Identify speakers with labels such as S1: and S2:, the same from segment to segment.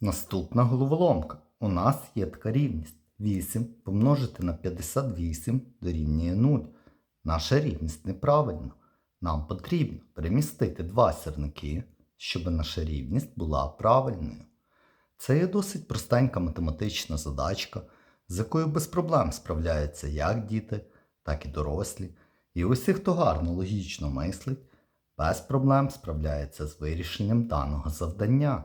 S1: Наступна головоломка. У нас є така рівність. 8 помножити на 58 дорівнює 0. Наша рівність неправильна. Нам потрібно перемістити два сірники, щоб наша рівність була правильною. Це є досить простенька математична задачка, з якою без проблем справляються як діти, так і дорослі. І усі, хто гарно логічно мислить, без проблем справляється з вирішенням даного завдання.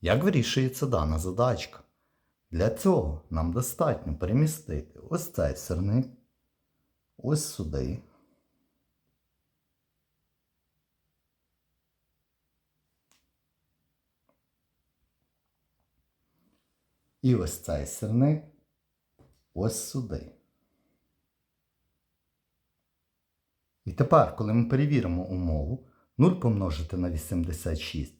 S1: Як вирішується дана задачка? Для цього нам достатньо перемістити ось цей сирник, ось сюди. І ось цей сирник ось сюди. І тепер, коли ми перевіримо умову, 0 помножити на 86